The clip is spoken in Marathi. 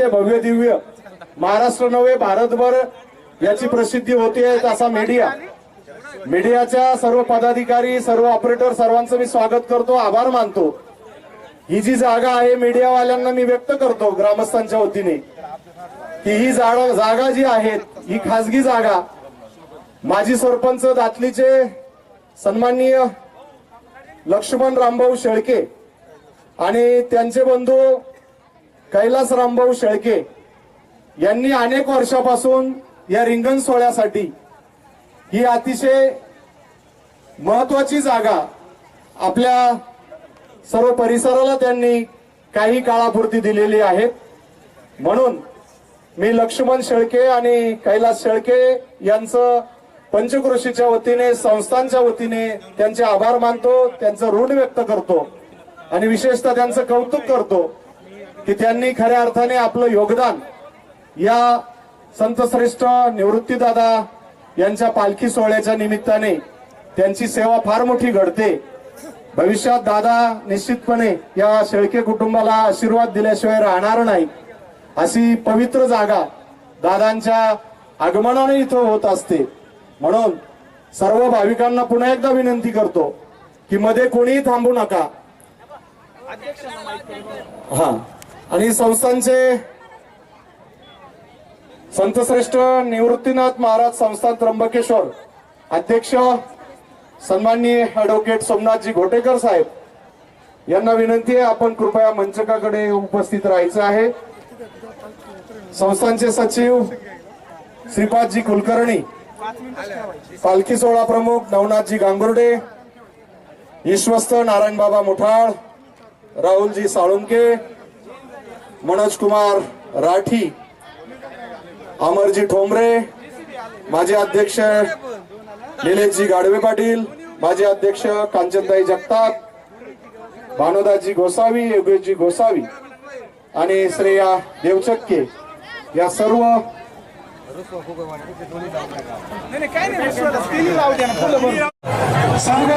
अतिशय भव्य दिव्य. महाराष्ट्र नव्हे भारतभर याची प्रसिद्धी होते असा मीडिया मीडियाच्या सर्व पदाधिकारी सर्व ऑपरेटर सर्वांचं मी स्वागत करतो आभार मानतो. ही जी जागा आहे मीडियावाल्यांना मी व्यक्त करतो ग्रामस्थांच्या वतीने. की ही जागा जागा जी आहे ही खासगी जागा माजी सरपंच दातलीचे सन्माननीय लक्ष्मण रामभाऊ शेळके आणि त्यांचे बंधू कैलास रामभाऊ शेळके यांनी अनेक वर्षापासून या रिंगण सोहळ्यासाठी ही अतिशय महत्वाची जागा आपल्या सर्व परिसराला त्यांनी काही काळापुरती दिलेली आहे. म्हणून मी लक्ष्मण शेळके आणि कैलास शेळके यांचं पंचक्रोशीच्या वतीने संस्थांच्या वतीने त्यांचे आभार मानतो त्यांचं ऋण व्यक्त करतो आणि विशेषतः त्यांचं कौतुक करतो. की त्यांनी खऱ्या अर्थाने आपलं योगदान या संतश्रेष्ठ निवृत्तीदादा यांच्या पालखी सोहळ्याच्या निमित्ताने त्यांची सेवा फार मोठी घडते. भविष्यात दादा निश्चितपणे या शेळके कुटुंबाला आशीर्वाद दिल्याशिवाय राहणार नाही. अशी पवित्र जागा दादांच्या आगमनाने इथं होत असते. म्हणून सर्व भाविकांना पुन्हा एकदा विनंती करतो की मध्ये कोणीही थांबू नका. हा. आणि संस्थांचे संतश्रेष्ठ निवृत्तीनाथ महाराज संस्थान त्र्यंबकेश्वर अध्यक्ष सन्माननीय ऍडव्होकेट सोमनाथजी घोटेकर साहेब यांना विनंती आहे आपण कृपया मंचकाकडे उपस्थित राहायचं आहे. संस्थांचे सचिव श्रीपादजी कुलकर्णी पालखी सोहळा प्रमुख नवनाथजी गांगुर्डे ईश्वस्त नारायण बाबा मुठाळ राहुलजी साळुंके मनोज कुमार राठी अमरजी ठोंबरे माजी अध्यक्ष निलेशजी गाडवे पाटील माजी अध्यक्ष कांचनताई जगताप भानुदासजी गोसावी योगेशजी गोसावी आणि श्रेया देवचक्के. या सर्व संघ